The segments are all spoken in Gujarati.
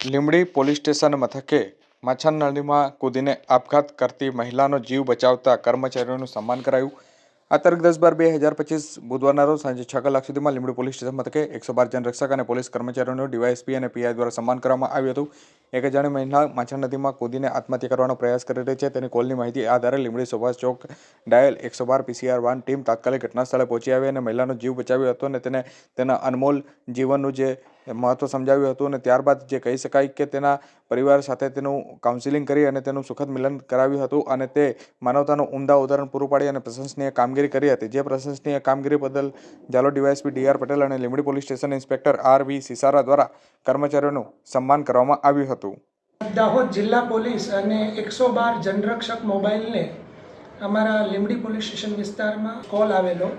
લીંબડી પોલીસ સ્ટેશન મથકે માછાનળીમાં કૂદીને આપઘાત કરતી મહિલાનો જીવ બચાવતા કર્મચારીઓનું સન્માન કરાયું. આ તારીખ દસ બાર બે હજાર પચીસ બુધવારના રોજ સાંજે છ કલાક સુધીમાં લીંબડી પોલીસ સ્ટેશન મથકે એકસો બાર જનરક્ષક અને પોલીસ કર્મચારીઓનું ડીવાયએસપી અને પીઆઈ દ્વારા સન્માન કરવામાં આવ્યું હતું. એક અજાણી મહિલા માછા નદીમાં કૂદીને આત્મહત્યા કરવાનો પ્રયાસ કરી રહી છે. તેની કોલની માહિતી આધારે લીમડી સુભાષ ચોક ડાયલ એકસો બાર પીસીઆર વાન ટીમ તાત્કાલિક ઘટના સ્થળે પહોંચી આવી અને મહિલાનો જીવ બચાવ્યો હતો અને તેને તેના અનમોલ જીવનનું જે મહત્વ સમજાવ્યું હતું અને ત્યારબાદ જે કહી શકાય કે તેના પરિવાર સાથે તેનું કાઉન્સિલિંગ કરી અને તેનું સુખદ મિલન કરાવ્યું હતું અને તે માનવતાનું ઉમદા ઉદાહરણ પૂરું પાડી અને પ્રશંસનીય કામગીરી કરી હતી. જે પ્રશંસનીય કામગીરી બદલ જાલો ડીવાયએસપી ડીઆર પટેલ અને Limbdi police station inspector R V Sisara દ્વારા કર્મચારીઓનું સન્માન કરવામાં આવ્યું હતું. દાહોદ જિલ્લા પોલીસ અને એકસો બાર જનરક્ષક મોબાઈલને અમારા લીંબડી પોલીસ સ્ટેશન વિસ્તારમાં કોલ આવેલો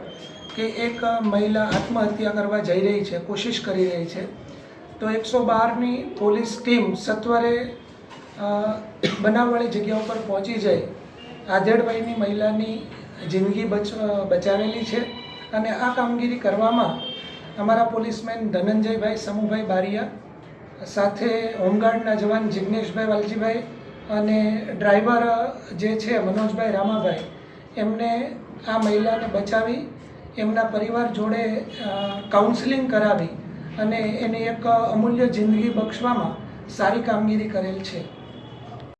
કે એક મહિલા આત્મહત્યા કરવા જઈ રહી છે, કોશિશ કરી રહી છે. તો એકસો બારની પોલીસ ટીમ સત્વરે બનાવવાળી જગ્યા ઉપર પહોંચી જઈ આધેડભાઈની મહિલાની જિંદગી બચ, બચાવેલી છે અને આ કામગીરી કરવામાં અમારા પોલીસમેન ધનંજયભાઈ સમુભાઈ બારિયા સાથે હોમગાર્ડના જવાન જિગ્નેશભાઈ વાલજીભાઈ અને ડ્રાઈવર જે છે મનોજભાઈ રામાભાઈ, એમને આ મહિલાને બચાવી, એમના પરિવાર જોડે કાઉન્સેલિંગ કરાવી અને એને એક અમૂલ્ય જિંદગી બક્ષવામાં સારી કામગીરી કરેલ છે.